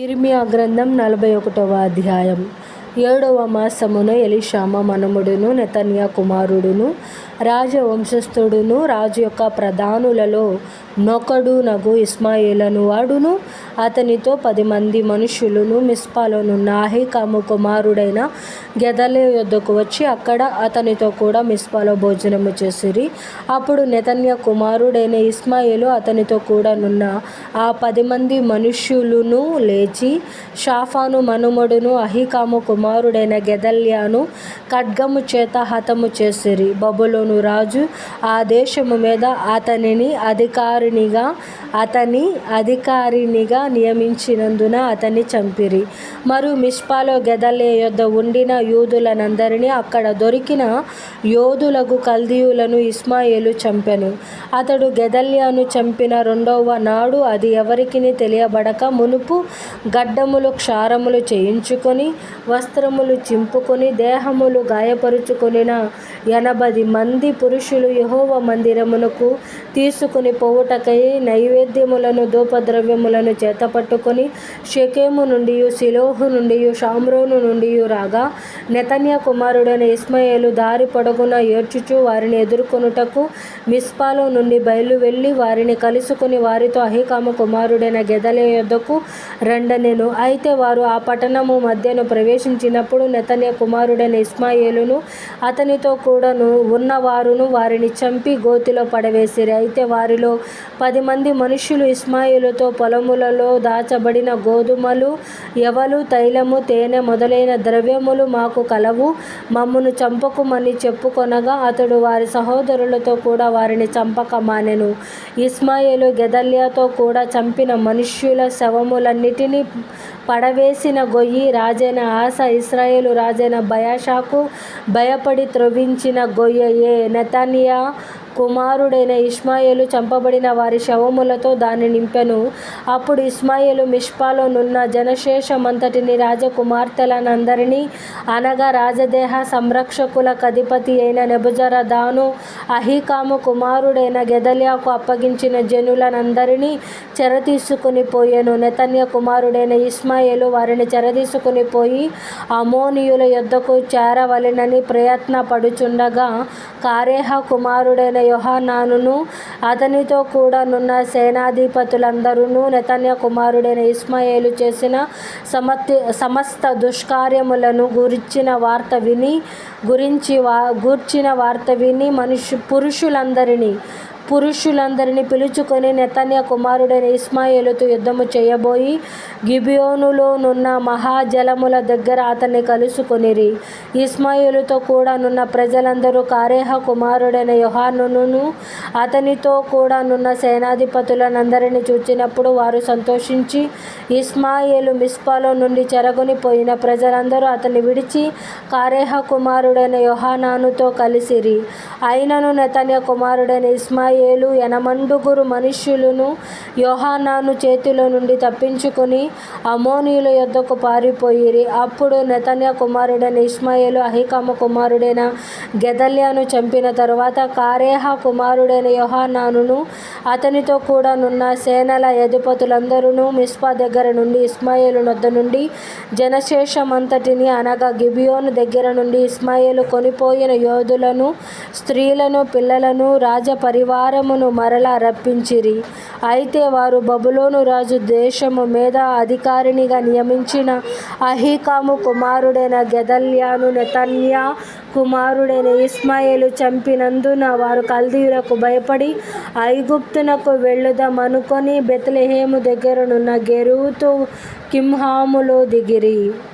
ఇర్మియా గ్రంథం నలభై ఒకటవ అధ్యాయం. ఏడవ మాసమున ఎలిషామ మనముడును నెతన్యా కుమారుడును రాజవంశస్థుడును రాజు యొక్క ప్రధానులలో నొకడునగు ఇస్మాయిలను వాడును. అతనితో పది మంది మనుషులను మిస్పాలోనున్న అహికాము కుమారుడైన గెదలే యొద్దకు వచ్చి అక్కడ అతనితో కూడా మిస్పాలో భోజనము చేసిరి. అప్పుడు నెతన్య కుమారుడైన ఇస్మాయిలు అతనితో కూడా నున్న ఆ పది మంది మనుష్యులను లేచి షాఫాను మనుమడును అహికాము కుమారుడైన గెదల్యాను ఖడ్గము చేత హతము చేసిరి. బబులోను రాజు ఆ దేశము మీద అతనిని అధికారినిగా అతని అధికారినిగా నియమించినందున అతన్ని చంపిరి. మరియు మిస్పాలో గెదలే యొద్ద ఉండిన యూదులనందరినీ అక్కడ దొరికిన యోధులకు కల్దీయులను ఇస్మాయిలు చంపెను. అతడు గెదల్యాను చంపిన రెండవ నాడు అది ఎవరికిని తెలియబడక మునుపు గడ్డములు క్షారములు చేయించుకొని వస్త్రములు చింపుకొని దేహములు గాయపరుచుకొనిన ఎనభది మంది పురుషులు యహోవ మందిరమునకు తీసుకొని పోవుటకై నైవేద్యములను ధూపద్రవ్యములను చేతపట్టుకొని షెకెము నుండి సిలోహు నుండి షామ్రోను నుండి రాగా నెతన్య కుమారుడైన ఇష్మాయేలు దారి పొడుగునా ఏడ్చుచు వారిని ఎదుర్కొనుటకు మిస్పాలో నుండి బయలు వెళ్ళి వారిని కలుసుకుని వారితో అహికామ కుమారుడైన గెదలే యొద్దకు రెండనెను. అయితే వారు ఆ పట్టణము మధ్యను ప్రవేశించినప్పుడు నెతన్య కుమారుడైన ఇస్మాయేలును అతనితో కూడాను ఉన్నవారును వారిని చంపి గోతిలో పడవేసిరి. అయితే వారిలో పది మంది మనుషులు ఇస్మాయిలతో పొలములలో దాచబడిన గోధుమలు ఎవలు తైలము తేనె మొదలైన ద్రవ్యములు మాకు కలవు. మమ్మను చంపకుమని చెప్పుకొనగా అతడు వారి సహోదరులతో కూడా వారిని చంపక మానెను. ఇస్మాయిలు గెదల్యాతో కూడా చంపిన మనుష్యుల శవములన్నిటినీ పడవేసిన గొయ్యి రాజైన ఆశ ఇస్రాయేలు రాజైన భయాషాకు భయపడి త్రవ్వించిన గొయ్యయే నెతన్యా కుమారుడైన ఇస్మాయేలు చంపబడిన వారి శవములతో దాన్ని నింపెను. అప్పుడు ఇష్మాయేలు మిష్పాలో నున్న జనశేషమంతటిని రాజకుమార్తెలనందరినీ అనగా రాజదేహ సంరక్షకుల అధిపతి అయిన నెబుజరదాను అహీకాము కుమారుడైన గెదలియాకు అప్పగించిన జనులనందరినీ చెరతీసుకొని పోయెను. నెతన్య కుమారుడైన ఇస్మాయేలు వారిని చెరదీసుకుని పోయి అమోనియుల యొద్దకు చేరవలెనని ప్రయత్నపడుచుండగా కారేహ కుమారుడైన యోహానానును అతనితో కూడా నున్న సేనాధిపతులందరును నెతన్యా కుమారుడైన ఇస్మాయేలు చేసిన సమతి సమస్త దుష్కార్యములను గురించిన వార్త విని గురించి వా గూర్చిన వార్త విని మనుషు పురుషులందరినీ పురుషులందరినీ పిలుచుకొని నెతన్య కుమారుడైన ఇస్మాయిలుతో యుద్ధము చేయబోయి గిబియోనులో నున్న మహాజలముల దగ్గర అతన్ని కలుసుకొనిరి. ఇష్మాయేలుతో కూడా నున్న ప్రజలందరూ కారేహ కుమారుడైన యుహానును అతనితో కూడా నున్న సేనాధిపతులనందరినీ చూచినప్పుడు వారు సంతోషించి ఇస్మాయిలు మిస్పాలో నుండి చెరగొని పోయిన ప్రజలందరూ అతన్ని విడిచి కారేహ కుమారుడైన యోహానానుతో కలిసిరి. అయినను నెతన్య కుమారుడైన ఇస్మాయేలు ఎనమండుగురు మనుష్యులను యోహానాను చేతిలో నుండి తప్పించుకుని అమోనీయుల యొద్దకు పారిపోయిరి. అప్పుడు నెతన్యా కుమారుడైన ఇస్మాయిలు అహికామ కుమారుడైన గెదల్యాను చంపిన తరువాత కారేహ కుమారుడైన యోహానానును అతనితో కూడా నున్న సేనల అధిపతులందరూ మిస్పా దగ్గర నుండి ఇస్మాయిలు నొద్ద నుండి జనశేషమంతటిని అనగా గిబియోను దగ్గర నుండి ఇస్మాయిలు కొనిపోయిన యోధులను స్త్రీలను పిల్లలను రాజపరివారమును మరలా రప్పించిరి. అయితే వారు బబులోను రాజు దేశము మీద అధికారినిగా నియమించిన అహీకాము కుమారుడైన గెదల్యాను నెతన్యా కుమారుడైన ఇస్మాయిలు చంపినందున వారు కల్దీయులకు భయపడి ఐగుప్తునకు వెళ్ళుదామనుకొని బెత్లెహేము దగ్గరనున్న గెరూతు కింహాములో దిగిరి.